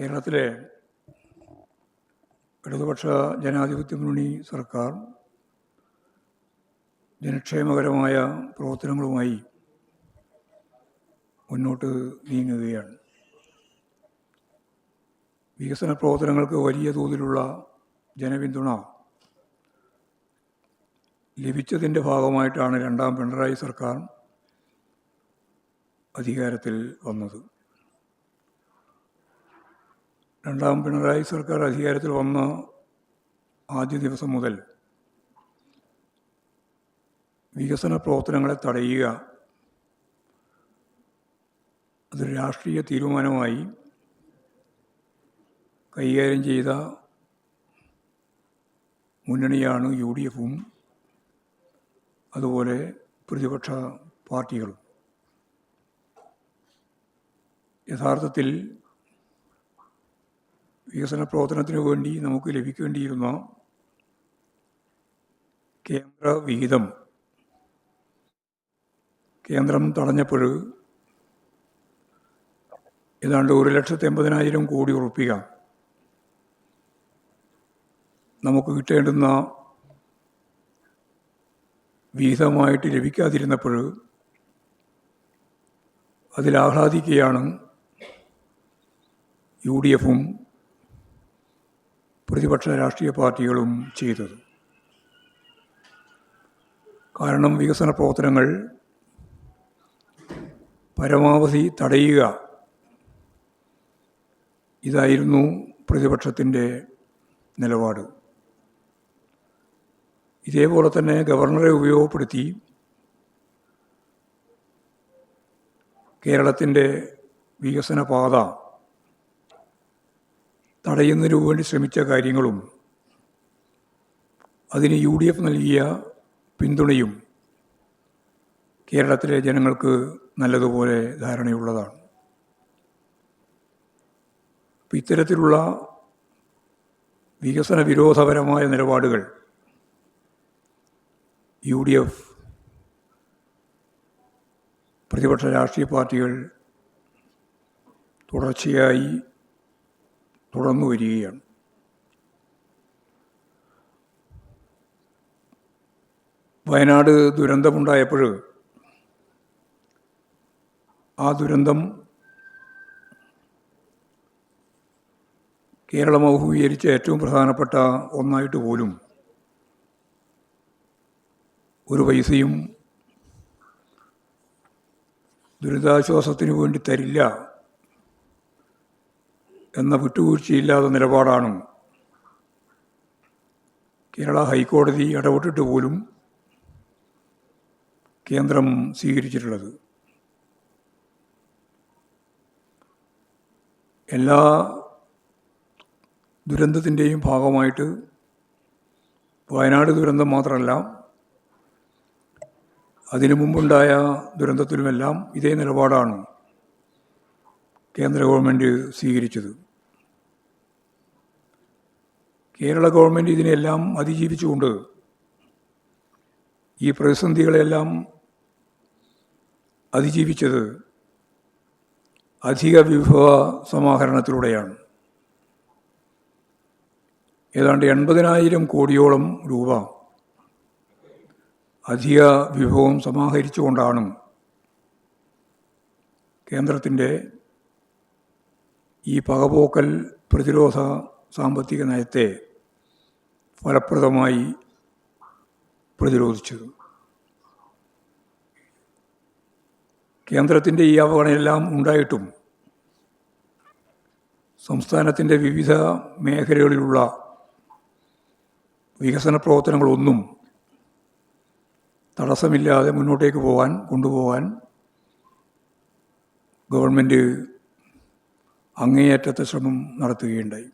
കേരളത്തിലെ ഇടതുപക്ഷ ജനാധിപത്യ മുന്നണി സർക്കാർ ജനക്ഷേമകരമായ പ്രവർത്തനങ്ങളുമായി മുന്നോട്ട് നീങ്ങുകയാണ്. വികസന പ്രവർത്തനങ്ങൾക്ക് വലിയ തോതിലുള്ള ജനപിന്തുണ ലഭിച്ചതിന്റെ ഭാഗമായിട്ടാണ് രണ്ടാം പിണറായി സർക്കാർ അധികാരത്തിൽ വന്നത്. രണ്ടാം പിണറായി സർക്കാർ അധികാരത്തിൽ വന്ന ആദ്യ ദിവസം മുതൽ വികസന പ്രവർത്തനങ്ങളെ തടയുക അതൊരു രാഷ്ട്രീയ തീരുമാനമായി കൈകാര്യം ചെയ്ത മുന്നണിയാണ് യു ഡി എഫും അതുപോലെ പ്രതിപക്ഷ പാർട്ടികളും. യഥാർത്ഥത്തിൽ വികസന പ്രവർത്തനത്തിന് വേണ്ടി നമുക്ക് ലഭിക്കേണ്ടിയിരുന്ന കേന്ദ്ര വിഹിതം. കേന്ദ്രം തടഞ്ഞപ്പോൾ ഏതാണ്ട് ഒരു ലക്ഷത്തി എൺപതിനായിരം കോടി ഉറപ്പിക. നമുക്ക് കിട്ടേണ്ടുന്ന വിഹിതമായിട്ട് ലഭിക്കാതിരുന്നപ്പോൾ അതിലാഹ്ലാദിക്കുകയാണ് യു ഡി എഫും പ്രതിപക്ഷ രാഷ്ട്രീയ പാർട്ടികളും ചെയ്തത്. കാരണം വികസന പ്രവർത്തനങ്ങൾ പരമാവധി തടയുക ഇതായിരുന്നു പ്രതിപക്ഷത്തിന്റെ നിലപാട്. ഇതേപോലെ തന്നെ ഗവർണറെ ഉപയോഗപ്പെടുത്തി കേരളത്തിന്റെ വികസന പാത തടയുന്നതിനു വേണ്ടി ശ്രമിച്ച കാര്യങ്ങളും അതിന് യു ഡി എഫ് നൽകിയ പിന്തുണയും കേരളത്തിലെ ജനങ്ങൾക്ക് നല്ലതുപോലെ ധാരണയുള്ളതാണ്. അപ്പം ഇത്തരത്തിലുള്ള വികസന വിരോധപരമായ നിലപാടുകൾ യു ഡി എഫ് പ്രതിപക്ഷ രാഷ്ട്രീയ പാർട്ടികൾ തുടർച്ചയായി തുടർന്നു വരികയാണ് വയനാട് ദുരന്തമുണ്ടായപ്പോൾ ആ ദുരന്തം കേരളം അഭിമുഖീകരിച്ച ഏറ്റവും പ്രധാനപ്പെട്ട ഒന്നായിട്ട് പോലും ഒരു പൈസയും ദുരിതാശ്വാസത്തിന് വേണ്ടി തരില്ല എന്ന വിട്ടുവീഴ്ചയില്ലാത്ത നിലപാടാണ് കേരള ഹൈക്കോടതി ഇടപെട്ടിട്ട് പോലും കേന്ദ്രം സ്വീകരിച്ചിട്ടുള്ളത്. എല്ലാ ദുരന്തത്തിന്റെയും ഭാഗമായിട്ട് വയനാട് ദുരന്തം മാത്രമല്ല അതിനു മുമ്പുണ്ടായ ദുരന്തത്തിലുമെല്ലാം ഇതേ നിലപാടാണ്. കേന്ദ്ര ഗവൺമെന്റ് സ്വീകരിച്ചത്. കേരള ഗവൺമെന്റ് ഇതിനെല്ലാം അതിജീവിച്ചുകൊണ്ട് ഈ പ്രതിസന്ധികളെല്ലാം അതിജീവിച്ചത് അധിക വിഭവ സമാഹരണത്തിലൂടെയാണ്. ഏതാണ്ട് എൺപതിനായിരം കോടിയോളം രൂപ അധിക വിഭവം സമാഹരിച്ചുകൊണ്ടാണ് കേന്ദ്രത്തിന്റെ ഈ പകപോക്കൽ പ്രതിരോധ സാമ്പത്തിക നയത്തെ ഫലപ്രദമായി പ്രതിരോധിച്ചത്. കേന്ദ്രത്തിന്റെ ഈ അവഗണനയെല്ലാം ഉണ്ടായിട്ടും സംസ്ഥാനത്തിന്റെ വിവിധ മേഖലകളിലുള്ള വികസന പ്രവർത്തനങ്ങളൊന്നും തടസ്സമില്ലാതെ മുന്നോട്ടേക്ക് പോകാൻ കൊണ്ടുപോകാൻ ഗവൺമെന്റ് അങ്ങേയറ്റത്തെ ശ്രമം നടത്തുകയുണ്ടായി.